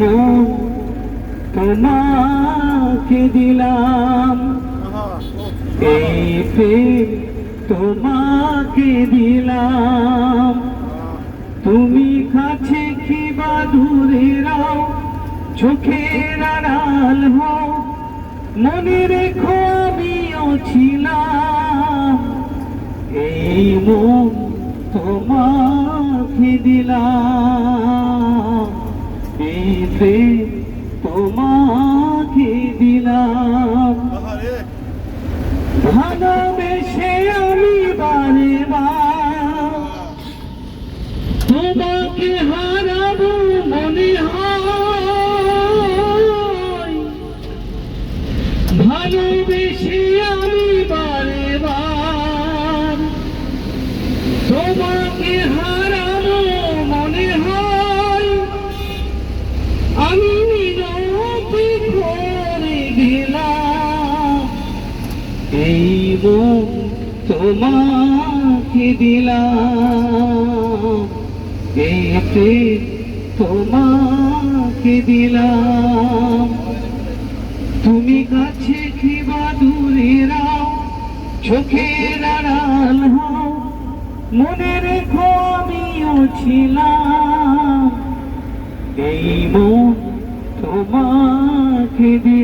মন তোমাকে দিলাম। এই প্রেম তোমাকে দিলাম। তুমি কাছে কি বা দূরে রাও, চোখের আড়াল হও, মনে রেখো আমিও ছিলাম। এই মন তোমাকে দিলাম। প্রেম তোমাকে দিলাম। ভালোবেসে আমি বারে তোমাকে হারাবো মনে হয়। ভালোবেসে আমি বার এই মন তোমাকে দিলাম। এতে তোমাকে দিলাম। তুমি কাছে কিবা দূরে রাও, চোখের আড়াল হও, মনে রেখো আমিও ছিলাম। এই মন